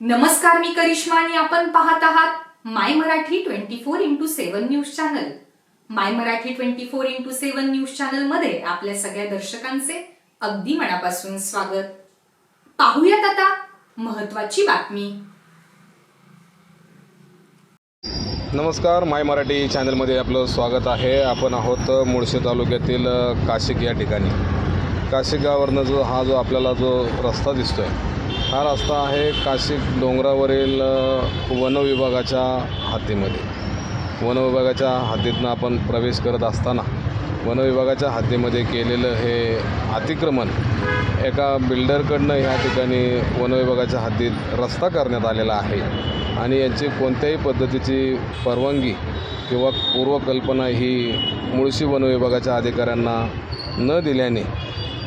नमस्कार मी करिश्मा आणि आपण पाहत आहात my Marathi twenty four into seven news channel. My Marathi twenty four into seven news चॅनलमध्ये आपल्या सगळ्या दर्शकांचे अगदी मनापासून स्वागत. पाहूयात आता महत्वाची बातमी. नमस्कार माय मराठी चॅनलमध्ये आपलं स्वागत आहे. आपण आहोत मुळशी तालुक्यातील काशिक या ठिकाणी. काशिक गावावरनं जो हा जो आपल्याला जो रस्ता दिसतोय हा रस्ता आहे काशिक डोंगरावरील वनविभागाच्या हातीमध्ये. वनविभागाच्या हातीतनं आपण प्रवेश करत असताना वनविभागाच्या हातीमध्ये केलेलं हे अतिक्रमण एका बिल्डरकडनं ह्या ठिकाणी वनविभागाच्या हातीत रस्ता करण्यात आलेला आहे. आणि यांची कोणत्याही पद्धतीची परवानगी किंवा पूर्वकल्पना ही मुळशी वनविभागाच्या अधिकाऱ्यांना न दिल्याने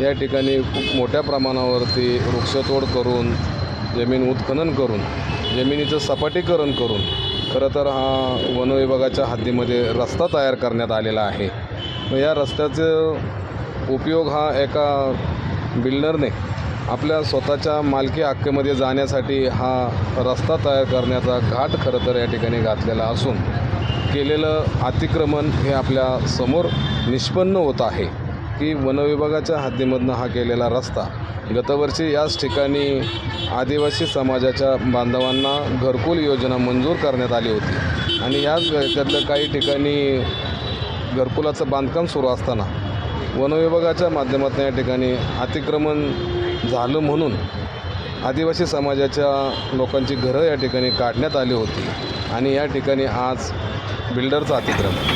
या ठिकाणी खूप मोठ्या प्रमाणावरती वृक्षतोड करून जमीन उत्खनन करून जमिनीचं सपाटीकरण करून खरं तर हा वन विभागाच्या हद्दीमध्ये रस्ता तयार करण्यात आलेला आहे. मग या रस्त्याचं उपयोग हा एका बिल्डरने आपल्या स्वतःच्या मालकी हक्केमध्ये जाण्यासाठी हा रस्ता तयार करण्याचा घाट खरं तर या ठिकाणी घातलेला असून केलेलं अतिक्रमण हे आपल्यासमोर निष्पन्न होत आहे. की वनविभागाच्या हद्दीमधनं हा केलेला रस्ता. गतवर्षी याच ठिकाणी आदिवासी समाजाच्या बांधवांना घरकुल योजना मंजूर करण्यात आली होती. आणि याच त्यातल्या काही ठिकाणी घरकुलाचं बांधकाम सुरू असताना वनविभागाच्या माध्यमातून या ठिकाणी अतिक्रमण झालं म्हणून आदिवासी समाजाच्या लोकांची घरं या ठिकाणी काढण्यात आली होती. आणि या ठिकाणी आज बिल्डरचं अतिक्रमण.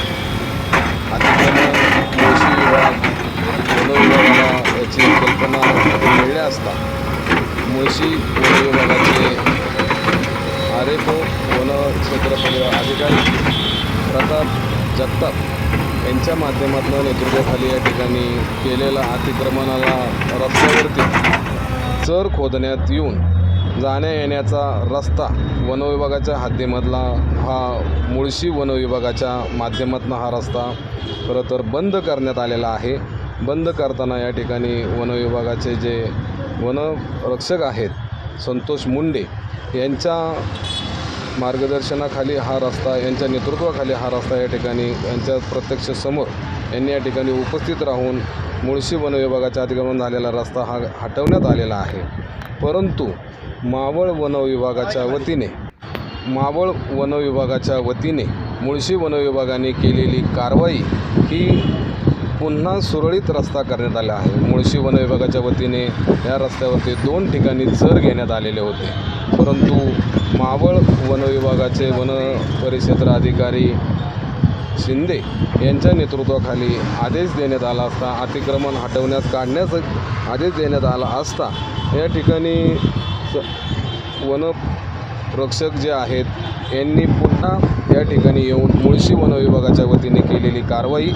अतिक्रमण कृषी विभाग वनविभागाला याची कल्पना मिळल्या असता मुळशी वन विभागाचे आर एफ ओ वन क्षेत्रफळ अधिकारी प्रताप जगताप यांच्या माध्यमातून नेतृत्वाखाली या ठिकाणी केलेल्या अतिक्रमणाला रस्त्यावरती चर खोदण्यात येऊन जाण्या येण्याचा रस्ता वनविभागाच्या हद्दीमधला हा मुळशी वनविभागाच्या माध्यमातून हा रस्ता खरं तर बंद करण्यात आलेला आहे. बंद करताना या ठिकाणी वनविभागाचे जे वनरक्षक आहेत संतोष मुंडे. यांच्या मार्गदर्शनाखाली हा रस्ता यांच्या नेतृत्वाखाली हा रस्ता या ठिकाणी यांच्या प्रत्यक्ष समोर यांनी या ठिकाणी उपस्थित राहून मुळशी वन विभागाच्या अतिक्रमण झालेला रस्ता हा हटवण्यात आलेला आहे. परंतु मावळ वन विभागाच्या वतीने मावळ वन विभागाच्या वतीने मुळशी वन विभागाने केलेली कारवाई ही पुन्हा सुरळीत रस्ता करण्यात आला आहे. मुळशी वन विभागाच्या वतीने या रस्त्यावरती दोन ठिकाणी जर घेण्यात आलेले होते. परंतु मावळ वन विभागाचे वन परिक्षेत्र अधिकारी शिंदे यांच्या नेतृत्वाखाली आदेश देण्यात आला असता अतिक्रमण हटवण्यास काढण्याचा आदेश देण्यात आला असता या ठिकाणी वन रक्षक जे आहेत यांनी पुन्हा या ठिकाणी येऊन मुळशी वनविभागाच्या वतीने केलेली कारवाई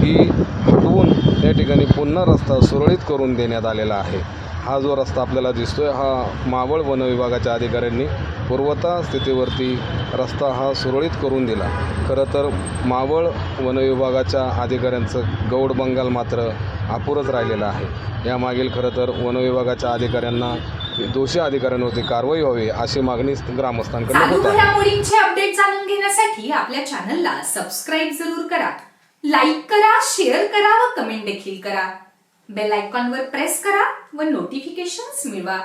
ही हटवून या ठिकाणी पुन्हा रस्ता सुरळीत करून देण्यात आलेला आहे. हा जो रस्ता आपल्याला दिसतोय हा मावळ वनविभागाच्या अधिकाऱ्यांनी पूर्वता स्थितीवरती रस्ता हा सुरळीत करून दिला. खरं तर मावळ वनविभागाच्या अधिकाऱ्यांचं गौड बंगाल मात्र अपुरच राहिलेलं आहे. यामागील खरं तर वनविभागाच्या अधिकाऱ्यांना दोषी अधिकाऱ्यांवरती कारवाई व्हावी अशी मागणी ग्रामस्थांकडून होत घडामोडींचे अपडेट जाणून घेण्यासाठी आपल्या चॅनलला सबस्क्राईब जरूर करा. लाईक करा शेअर करा व कमेंट देखील करा. बेल आयकॉनवर प्रेस करा व नोटिफिकेशन्स मिळवा.